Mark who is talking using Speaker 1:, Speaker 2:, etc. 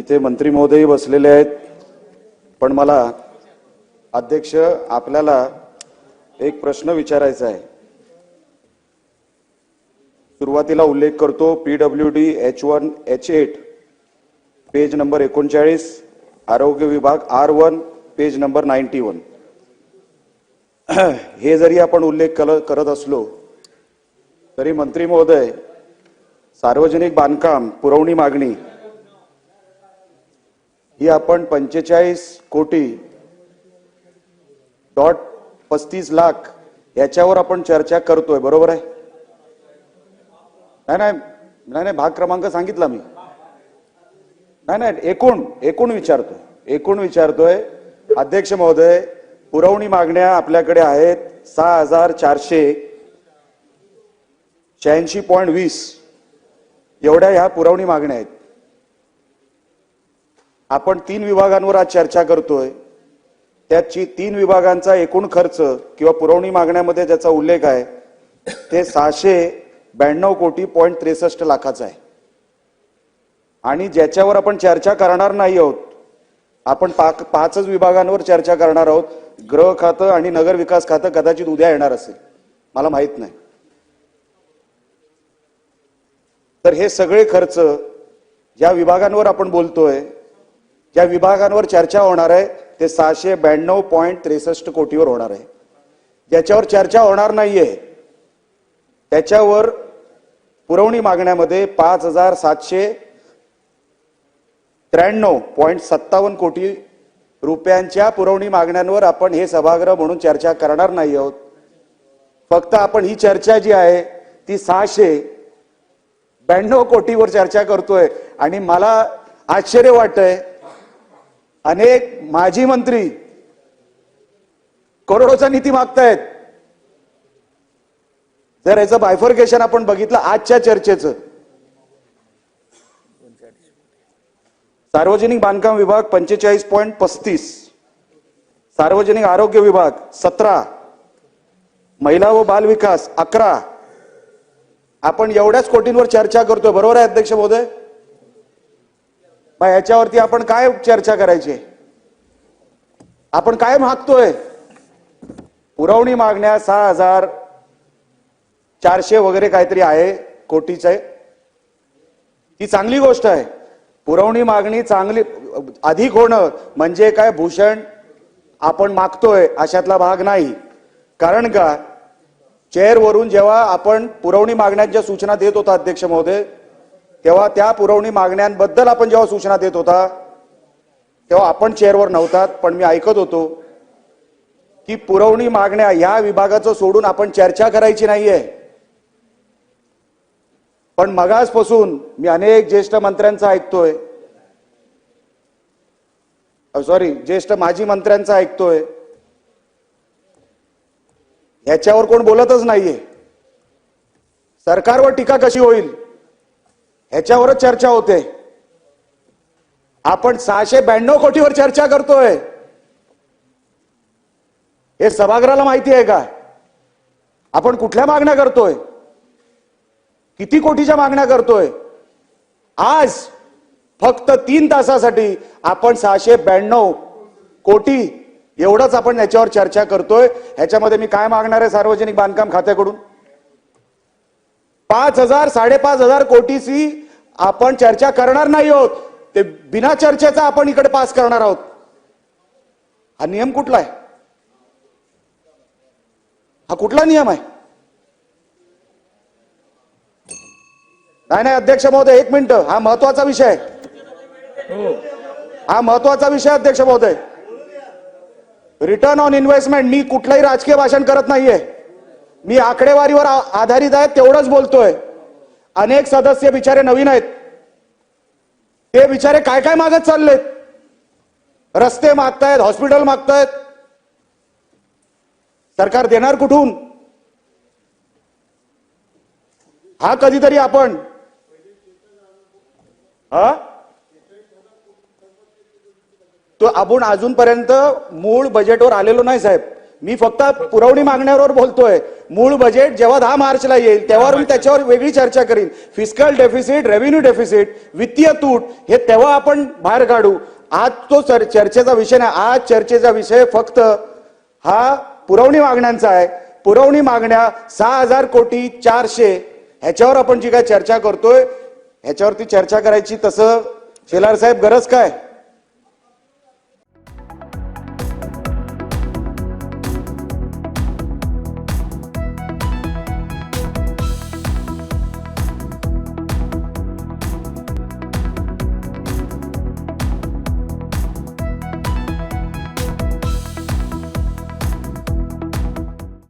Speaker 1: इथे मंत्री महोदय बसलेले आहेत. पण मला अध्यक्ष आपल्याला एक प्रश्न विचारायचा आहे. सुरुवातीला उल्लेख करतो P W D H one H eight page number एकोणचाळीस आरोग्य विभाग R one page number ninety one. हे जरी आपण उल्लेख कल- करत असलो तरी मंत्री महोदय सार्वजनिक बांधकाम पुरवणी मागणी ही आपण पंचेचाळीस कोटी डॉट पस्तीस लाख याच्यावर आपण चर्चा करतोय बरोबर आहे? नाही नाही नाही नाही भाग क्रमांक सांगितला मी. नाही नाही एकूण एकूण विचारतोय एकूण विचारतोय. अध्यक्ष महोदय पुरवणी मागण्या आपल्याकडे आहेत सहा हजार चारशे शहाऐंशी पॉईंट वीस. एवढ्या ह्या पुरवणी मागण्या आहेत. आपण तीन विभागांवर आज चर्चा करतोय. त्याची तीन विभागांचा एकूण खर्च किंवा पुरवणी मागण्यामध्ये ज्याचा उल्लेख आहे ते सहाशे ब्याण्णव कोटी पॉईंट त्रेसष्ट लाखाचा आहे. आणि ज्याच्यावर आपण चर्चा करणार नाही आहोत आपण पाचच विभागांवर चर्चा करणार आहोत. गृह खातं आणि नगर विकास खातं कदाचित उद्या येणार असेल. मला माहीत नाही. तर हे सगळे खर्च ज्या विभागांवर आपण बोलतोय ज्या विभागांवर चर्चा होणार आहे ते सहाशे ब्याण्णव पॉईंट त्रेसष्ट कोटीवर होणार आहे. ज्याच्यावर चर्चा होणार नाहीये त्याच्यावर पुरवणी मागण्यामध्ये पाच हजार सातशे त्र्याण्णव पॉईंट सत्तावन्न कोटी रुपयांच्या पुरवणी मागण्यांवर आपण हे सभागृह म्हणून चर्चा करणार नाही आहोत. फक्त आपण ही चर्चा जी आहे ती सहाशे ब्याण्णव कोटीवर चर्चा करतोय. आणि मला आश्चर्य वाटतंय अनेक माजी मंत्री करोडोचा निधी मागतायत. जर याचं बायफर्केशन आपण बघितलं आजच्या चर्चेचं. सार्वजनिक बांधकाम विभाग पंचेचाळीस पॉईंट पस्तीस. सार्वजनिक आरोग्य विभाग सतरा. महिला व बाल विकास अकरा. आपण एवढ्याच कोटींवर चर्चा करतोय. बरोबर आहे अध्यक्ष महोदय? मग याच्यावरती आपण काय चर्चा करायची? आपण काय मागतोय पुरवणी मागण्या सहा हजार चारशे वगैरे काहीतरी आहे कोटीच. आहे ती चांगली गोष्ट आहे. पुरवणी मागणी चांगली अधिक होणं म्हणजे काय? भूषण आपण मागतोय अशातला भाग नाही. कारण का? चेअरवरून जेव्हा आपण पुरवणी मागण्यांच्या सूचना देत होता अध्यक्ष महोदय तेव्हा त्या पुरवणी मागण्यांबद्दल आपण जेव्हा सूचना देत होता तेव्हा आपण चेअरवर नव्हतात पण मी ऐकत होतो की पुरवणी मागण्या या विभागाचं सोडून आपण चर्चा करायची नाहीये. पण मगासपासून मी अनेक ज्येष्ठ मंत्र्यांचं ऐकतोय. सॉरी ज्येष्ठ माजी मंत्र्यांचं ऐकतोय. याच्यावर कोण बोलतच नाहीये. सरकारवर टीका कशी होईल? ह्याच्यावरच चर्चा होते. आपण सहाशे ब्याण्णव कोटीवर चर्चा करतोय. हे सभागृहाला माहिती आहे का? आपण कुठल्या मागण्या करतोय? किती कोटीच्या मागण्या करतोय? आज फक्त तीन तासासाठी आपण सहाशे ब्याण्णव कोटी एवढंच आपण याच्यावर चर्चा करतोय. ह्याच्यामध्ये मी काय मागणार आहे सार्वजनिक बांधकाम खात्याकडून? पाच हजार साडेपाच हजार कोटीची आपण चर्चा करणार नाही आहोत. ते बिना चर्चेचा आपण इकडे पास करणार आहोत. हा नियम कुठला आहे? हा कुठला नियम आहे? नाही नाही अध्यक्ष महोदय एक मिनिट. हा महत्त्वाचा विषय आहे. हा महत्त्वाचा विषय अध्यक्ष महोदय. रिटर्न ऑन इन्व्हेस्टमेंट मी कुठलंही राजकीय भाषण करत नाहीये. मी आकडेवारीवर आधारित आहे तेवढंच बोलतोय. अनेक सदस्य बिचारे नवीन आहेत. ते बिचारे काय काय मागत चाललेत? रस्ते मागतायत हॉस्पिटल मागतायत. सरकार देणार कुठून? हा कधीतरी आपण. हा? तो आपण अजूनपर्यंत मूळ बजेटवर आलेलो नाही साहेब. मी फक्त पुरवणी मागण्यावर बोलतोय. मूळ बजेट जेव्हा दहा मार्चला येईल तेव्हा मी त्याच्यावर वेगळी चर्चा करीन. फिस्कल डेफिसिट रेव्हेन्यू डेफिसिट वित्तीय तूट हे तेव्हा आपण बाहेर काढू. आज तो चर्चेचा विषय नाही आज चर्चेचा विषय फक्त हा पुरवणी मागण्यांचा आहे. पुरवणी मागण्या सहा हजार कोटी चारशे ह्याच्यावर आपण जी काय चर्चा करतोय ह्याच्यावरती चर्चा करायची तसं शेलार साहेब गरज काय?